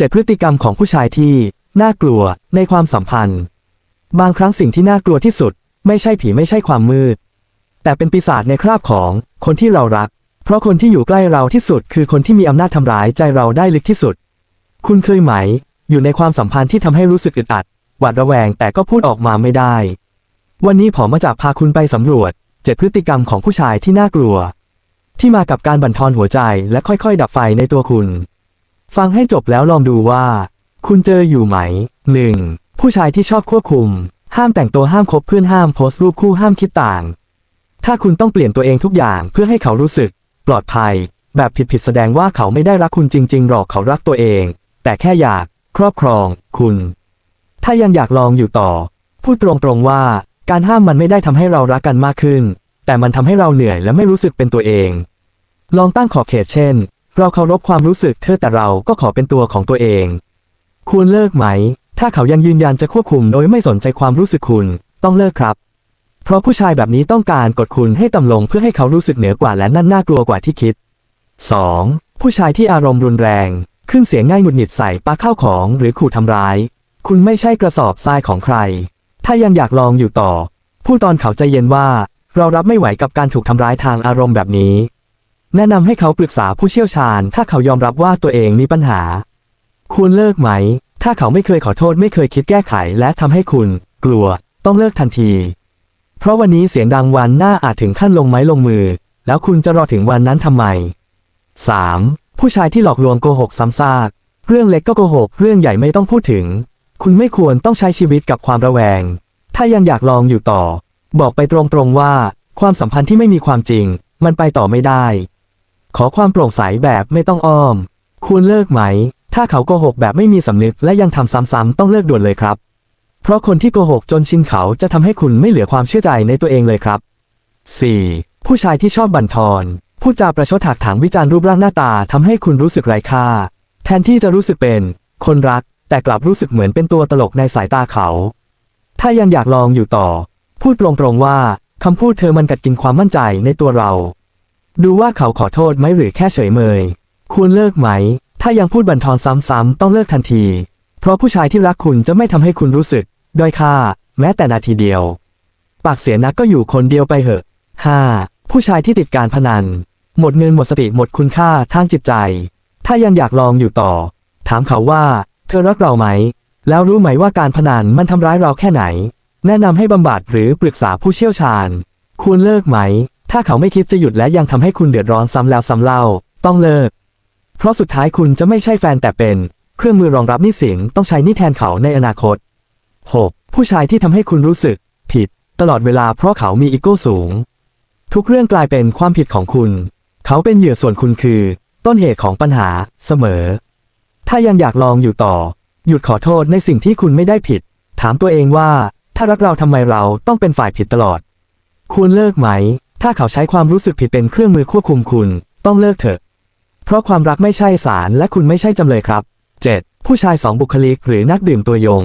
7 พฤติกรรมของผู้ชายที่ น่ากลัวในความสัมพันธ์ บางครั้งสิ่งที่น่ากลัวที่สุด ไม่ใช่ผีไม่ใช่ความมืด แต่เป็นปีศาจในคราบของคนที่เรารัก เพราะคนที่อยู่ใกล้เราที่สุด คือคนที่มีอำนาจทำร้ายใจเราได้ลึกที่สุด คุณเคยไหม อยู่ในความสัมพันธ์ที่ทำให้รู้สึกอึดอัด หวาดระแวงแต่ก็พูดออกมาไม่ได้ วันนี้ผมมาจากพาคุณไปสำรวจ7พฤติกรรมของผู้ชายที่น่ากลัว ที่มากับการบั่นทอนหัวใจและค่อยๆ ดับไฟในตัวคุณ ฟังให้จบแล้วลองดูว่า คุณเจออยู่ไหม 1. ผู้ชายที่ชอบควบคุม ห้ามแต่งตัวห้ามคบเพื่อนห้ามโพสต์รูปคู่ห้ามคิดต่าง ถ้าคุณต้องเปลี่ยนตัวเองทุกอย่างเพื่อให้เขารู้สึก ปลอดภัย แบบผิดๆแสดงว่าเขาไม่ได้รักคุณจริง ๆ หรอกเขารักตัวเอง แต่แค่อยาก ครอบครอง คุณ ถ้ายังอยากลองอยู่ต่อ พูดตรงๆว่า การห้ามมันไม่ได้ทำให้เรารักกันมากขึ้น แต่มันทำให้เราเหนื่อยและไม่รู้สึกเป็นตัวเอง ลองตั้งขอบเขตเช่น เราเคารพความรู้สึกเธอแต่เราก็ขอเป็นตัวของตัวเอง ควรเลิกไหม ถ้าเขายังยืนยันจะควบคุมโดยไม่สนใจความรู้สึกคุณ ต้องเลิกครับ เพราะผู้ชายแบบนี้ต้องการกดคุณให้ต่ำลงเพื่อให้เขารู้สึกเหนือกว่าและนั่นน่ากลัวกว่าที่คิด 2. ผู้ชายที่อารมณ์รุนแรง ขึ้นเสียงง่ายหงุดหงิดใส่ปาข้าวของหรือขู่ทำร้าย คุณไม่ใช่กระสอบทรายของใคร ถ้ายังอยากลองอยู่ต่อพูดตอนเขาใจเย็นว่า เรารับไม่ไหวกับการถูกทำร้ายทางอารมณ์แบบนี้ แนะนำให้เขาปรึกษาผู้เชี่ยวชาญ ถ้าเขายอมรับว่าตัวเองมีปัญหา ควรเลิกไหม ถ้าเขาไม่เคยขอโทษไม่เคยคิดแก้ไข และทำให้คุณ กลัว ต้องเลิกทันที เพราะวันนี้เสียงดังวันหน้าอาจถึงขั้นลงไม้ลงมือ แล้วคุณจะรอถึงวันนั้นทำไม 3. ผู้ชายที่หลอกลวงโกหกซ้ำซากเรื่องเล็กก็โกหก เรื่องใหญ่ไม่ต้องพูดถึง คุณไม่ควรต้องใช้ชีวิตกับความระแวง ถ้ายังอยากลองอยู่ต่อ บอกไปตรงๆว่า ความสัมพันธ์ที่ไม่มีความจริง มันไปต่อไม่ได้ ขอความโปร่งใสแบบไม่ต้องอ้อม ควรเลิกไหม ถ้าเขาโกหกแบบไม่มีสำนึกและยังทำซ้ำๆต้องเลิกด่วนเลยครับ เพราะคนที่โกหกจนชินเขาจะทำให้คุณไม่เหลือความเชื่อใจในตัวเองเลยครับ 4. ผู้ชายที่ชอบบั่นทอนพูดจาประชดถากถางวิจารณ์รูปร่างหน้าตาทำให้คุณรู้สึกไร้ค่า แทนที่จะรู้สึกเป็น คนรัก แต่กลับรู้สึกเหมือนเป็นตัวตลกในสายตาเขา ถ้ายังอยากลองอยู่ต่อ พูดตรงๆว่าคำพูดเธอมันกัดกินความมั่นใจในตัวเรา ดูว่าเขาขอโทษไหมหรือแค่เฉยเมย ควรเลิกไหม ถ้ายังพูดบั่นทอนซ้ำๆต้องเลิกทันที เพราะผู้ชายที่รักคุณจะไม่ทำให้คุณรู้สึก ด้อยค่า แม้แต่นาทีเดียว ปากเสียนักก็อยู่คนเดียวไปเหอะ 5. ผู้ชายที่ติดการพนัน หมดเงินหมดสติหมดคุณค่าทางจิตใจ ถ้ายังอยากลองอยู่ต่อ ถามเขาว่า เธอรักเราไหม แล้วรู้ไหมว่าการพนันมันทำร้ายเราแค่ไหน แนะนำให้บำบัดหรือปรึกษาผู้เชี่ยวชาญ ควรเลิกไหม ถ้าเขาไม่คิดจะหยุดและยังทำให้คุณเดือดร้อนซ้ำแล้วซ้ำเล่า ต้องเลิก เพราะสุดท้ายคุณจะไม่ใช่แฟนแต่เป็น เครื่องมือรองรับหนี้สินต้องใช้นี่แทนเขาในอนาคต 6. ผู้ชายที่ทำให้คุณรู้สึก ผิด ตลอดเวลาเพราะเขามีอีโก้สูง ทุกเรื่องกลายเป็นความผิดของคุณ เขาเป็นเหยื่อส่วนคุณคือ ต้นเหตุของปัญหาเสมอ ถ้ายังอยากลองอยู่ต่อ หยุดขอโทษในสิ่งที่คุณไม่ได้ผิด ถามตัวเองว่า ถ้ารักเราทำไมเราต้องเป็นฝ่ายผิดตลอด ควรเลิกไหม ถ้าเขาใช้ความรู้สึกผิดเป็นเครื่องมือควบคุมคุณ ต้องเลิกเถอะ เพราะความรักไม่ใช่สารและคุณไม่ใช่จำเลยครับ 7. ผู้ชายสองบุคลิกหรือนักดื่มตัวยง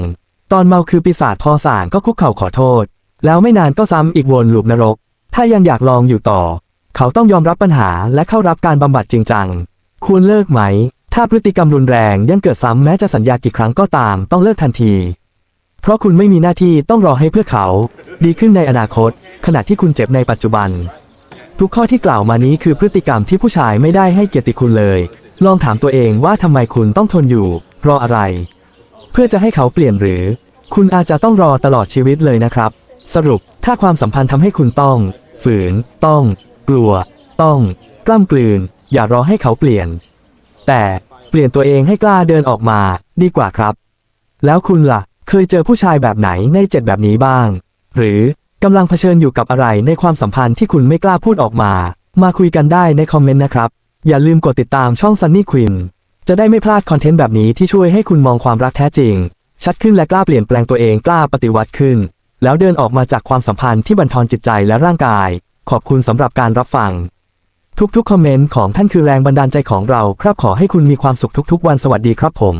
ตอนเมาคือปีศาจพอสางก็คุกเข่าขอโทษ แล้วไม่นานก็ซ้ำอีกวนลูปนรก ถ้ายังอยากลองอยู่ต่อ เขาต้องยอมรับปัญหาและเข้ารับการบำบัดจริงจัง ควรเลิกไหม ถ้าพฤติกรรมรุนแรงยังเกิดซ้ำแม้จะสัญญากี่ครั้งก็ตาม ต้องเลิกทันที เพราะคุณไม่มีหน้าที่ต้องรอให้เพื่อเขา ดีขึ้นในอนาคต ขณะที่คุณเจ็บในปัจจุบัน ทุกข้อที่กล่าวมานี้คือพฤติกรรมที่ผู้ชายไม่ได้ให้เกียรติคุณเลย ลองถามตัวเองว่าทำไมคุณต้องทนอยู่ เพราะอะไร เพื่อจะให้เขาเปลี่ยนหรือ คุณอาจจะต้องรอตลอดชีวิตเลยนะครับ สรุปถ้าความสัมพันธ์ทำให้คุณต้อง ฝืน ต้อง กลัว ต้องกล้ำกลืน อย่ารอให้เขาเปลี่ยน แต่เปลี่ยนตัวเองให้กล้าเดินออกมา ดีกว่าครับ แล้วคุณล่ะ เคยเจอผู้ชายแบบไหนในเจ็ดแบบนี้บ้าง หรือกำลังเผชิญอยู่กับอะไรในความสัมพันธ์ที่คุณไม่กล้าพูดออกมา มาคุยกันได้ในคอมเมนต์นะครับ อย่าลืมกดติดตามช่อง Sunny Queen จะได้ไม่พลาดคอนเทนต์แบบนี้ที่ช่วยให้คุณมองความรักแท้จริง ชัดขึ้นและกล้าเปลี่ยนแปลงตัวเองกล้าปฏิวัติขึ้น แล้วเดินออกมาจากความสัมพันธ์ที่บั่นทอนจิตใจและร่างกาย ขอบคุณสำหรับการรับฟัง ทุกๆคอมเมนต์ของท่านคือแรงบันดาลใจของเรา ครับขอให้คุณมีความสุขทุกๆ วันสวัสดีครับผม